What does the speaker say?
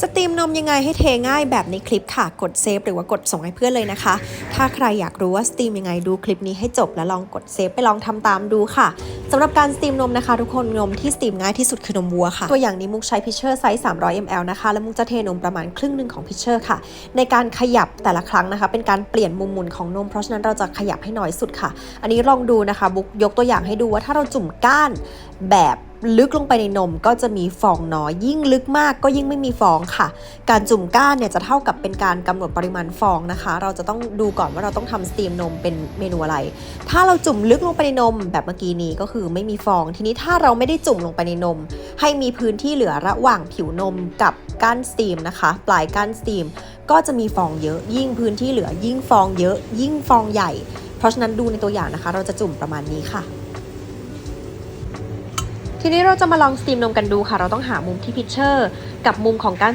สตรีมนมยังไงให้เทง่ายแบบในคลิปค่ะ กดเซฟหรือว่ากดส่งให้เพื่อนเลยนะคะ ถ้าใครอยากรู้ว่าสตรีมยังไงดูคลิปนี้ให้จบแล้วลองกดเซฟไปลองทำตามดูค่ะสำหรับการสตรีมนมนะคะ ทุกคนนมที่สตรีมง่ายที่สุดคือนมวัวค่ะ ตัวอย่างนี้มุกใช้พิเชอร์ไซส์ 300 ml นะคะ แล้วมุกจะเทนมประมาณครึ่งหนึ่งของพิเชอร์ค่ะ ในการขยับแต่ละครั้งนะคะ เป็นการเปลี่ยนมุมหมุนของนม เพราะฉะนั้นเราจะขยับให้น้อยสุดค่ะ อันนี้ลองดูนะคะ บุกยกตัวอย่างให้ดูว่าถ้าเราจุ่มก้านแบบ ลึกลงไปในนมก็จะมีฟองน้อย ยิ่งลึกมากก็ยิ่งไม่มีฟองค่ะ การจุ่มก้านเนี่ยจะเท่ากับเป็นการกำหนดปริมาณฟองนะคะ เราจะต้องดูก่อนว่าเราต้องทำสตรีมนมเป็นเมนูอะไร ถ้าเราจุ่มลึกลงไปในนม แบบเมื่อกี้นี้ก็คือไม่มีฟอง ทีนี้ถ้าเราไม่ได้จุ่มลงไปในนม ให้มีพื้นที่เหลือระหว่างผิวนมกับก้านสตรีมนะคะ ปลายก้านสตรีม ก็จะมีฟองเยอะ ยิ่งพื้นที่เหลือยิ่งฟองเยอะ ยิ่งฟองใหญ่ เพราะฉะนั้นดูในตัวอย่างนะคะ เราจะจุ่มประมาณนี้ค่ะ ทีนี้เราจะมาลองสตรีมนมกันดูค่ะ เราต้องหามุมที่พิเชอร์ กับมุมของการ